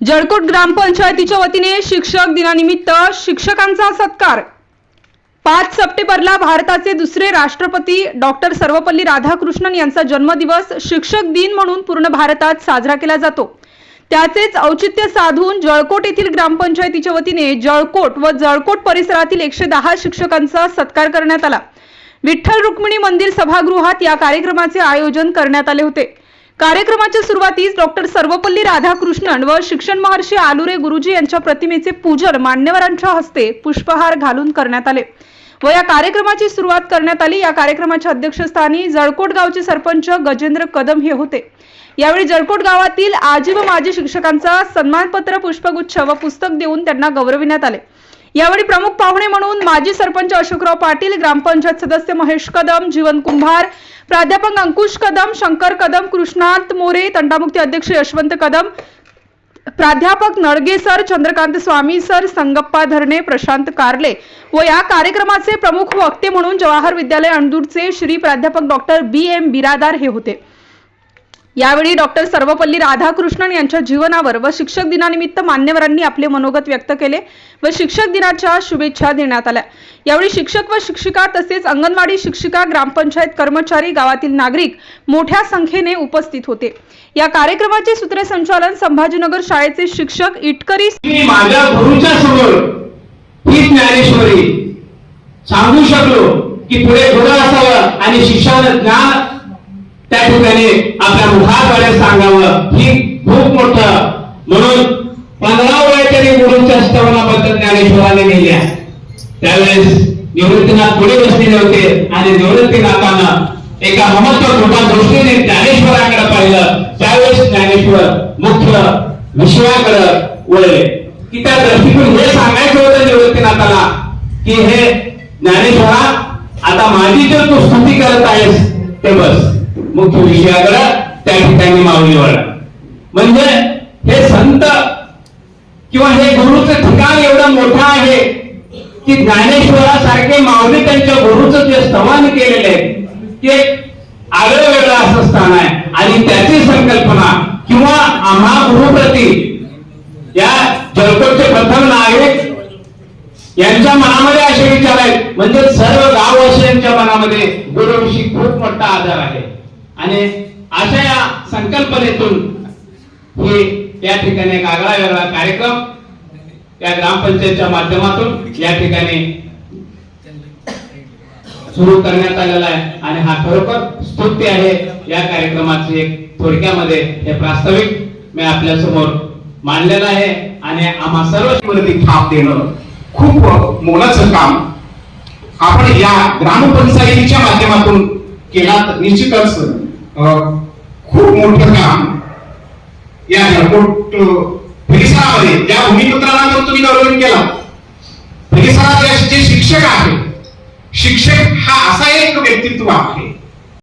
जळकोट ग्रामपंचायतीच्या वतीने शिक्षक दिनानिमित्त शिक्षकांचा सत्कार. पाच सप्टेंबरला भारताचे दुसरे राष्ट्रपती डॉक्टर सर्वपल्ली राधाकृष्णन यांचा जन्मदिवस शिक्षक दिन म्हणून पूर्ण भारतात साजरा केला जातो. त्याचेच औचित्य साधून जळकोट येथील ग्रामपंचायतीच्या वतीने जळकोट व जळकोट परिसरातील एकशे दहा शिक्षकांचा सत्कार करण्यात आला. विठ्ठल रुक्मिणी मंदिर सभागृहात या कार्यक्रमाचे आयोजन करण्यात आले होते. कार्यक्रमाच्या सुरुवातीस डॉक्टर सर्वपल्ली राधाकृष्णन व शिक्षण महर्षी आलुरे गुरुजी यांच्या प्रतिमेचे पूजन मान्यवरांच्या हस्ते पुष्पहार घालून करण्यात आले. व या कार्यक्रमाची सुरुवात करण्यात आली. या कार्यक्रमाच्या अध्यक्षस्थानी जळकोट गावचे सरपंच गजेंद्र कदम हे होते. यावेळी जळकोट गावातील आजी व माजी शिक्षकांचा सन्मानपत्र पुष्पगुच्छ व पुस्तक देऊन त्यांना गौरविण्यात आले. यावेळी प्रमुख पाहुणे म्हणून माजी सरपंच अशोकराव पाटील ग्रामपंचायत सदस्य महेश कदम जीवन कुंभार प्राध्यापक अंकुश कदम शंकर कदम कृष्णांत मोरे तंटामुक्ती अध्यक्ष यशवंत कदम प्राध्यापक नळगे सर चंद्रकांत स्वामी सर संगप्पा धरणे प्रशांत कारले व या कार्यक्रमाचे प्रमुख वक्ते म्हणून जवाहर विद्यालय अंडूरचे श्री प्राध्यापक डॉक्टर बी एम बिरादार हे होते. यावेळी डॉक्टर सर्वपल्ली राधाकृष्णन यांच्या जीवनावर व शिक्षक दिनानिमित्त मान्यवरांनी आपले मनोगत व्यक्त केले व शिक्षक दिनाच्या शुभेच्छा देण्यात आल्या. यावेळी शिक्षक व शिक्षिका तसेच अंगणवाडी शिक्षिका ग्रामपंचायत कर्मचारी गावातील नागरिक मोठ्या संख्येने उपस्थित होते. या कार्यक्रमाचे सूत्रसंचालन संभाजीनगर शाळेचे शिक्षक इटकरी माझ्या ही ज्ञानेश्वरी सांगू शकलो की पुढे पुढे असावं आणि शिक्षण ज्ञान त्या ठिकाणी आपल्या मुखाद्वारे सांगावं. ही खूप मोठ. म्हणून पंधरा वयाच्या गुरुच्या स्तवनाबद्दल ज्ञानेश्वराने लिहिल्या. त्यावेळेस निवृत्तीनाथ पुढे बसलेले होते आणि निवृत्तीनाथानं एका महत्त्व मोठ्या दृष्टीने ज्ञानेश्वराकडे पाहिलं. त्यावेळेस ज्ञानेश्वर मुख्य विश्वाकडे वळले. की त्या दृष्टीतून हे सांगायचं होतं निवृत्तीनाथाला की हे ज्ञानेश्वरा आता माझी जर तू स्तुती करत आहेस. ते बस. मुख्य विषयाकडे त्या ठिकाणी माऊली वळला म्हणजे हे संत किंवा हे गुरुचं ठिकाण एवढं मोठं आहे की ज्ञानेश्वरासारखे माऊली त्यांच्या गुरुचं जे स्तवन केलेले आहे ते आगळं वेगळं असं स्थान आहे. आणि त्याची संकल्पना किंवा आम्हा गुरुप्रती या जळकोटचे प्रथम नागरिक यांच्या मनामध्ये असे विचार आहेत. म्हणजे सर्व गाववासियांच्या मनामध्ये गुरुविषयी खूप मोठा आदर आहे. आणि अशा या संकल्पनेतून हे या ठिकाणी एक आगळा वेगळा कार्यक्रम या ग्रामपंचायतच्या माध्यमातून या ठिकाणी सुरू करण्यात आलेला आहे. आणि हा खरोखर स्तुती आहे. या कार्यक्रमाचे एक थोडक्यामध्ये हे प्रास्ताविक मी आपल्यासमोर मांडलेलं आहे. आणि आम्हा सर्व वरती थाप देणं खूप मोलाचं काम आपण या ग्रामपंचायतीच्या माध्यमातून केला निश्चितच. खूप मोठं काम या एअरपोर्ट परिसरामध्ये ज्या भूमिपुत्रांना पण तुम्ही गौरव केला परिसरात जे शिक्षक आहे शिक्षक हा असा एक व्यक्तित्व आहे.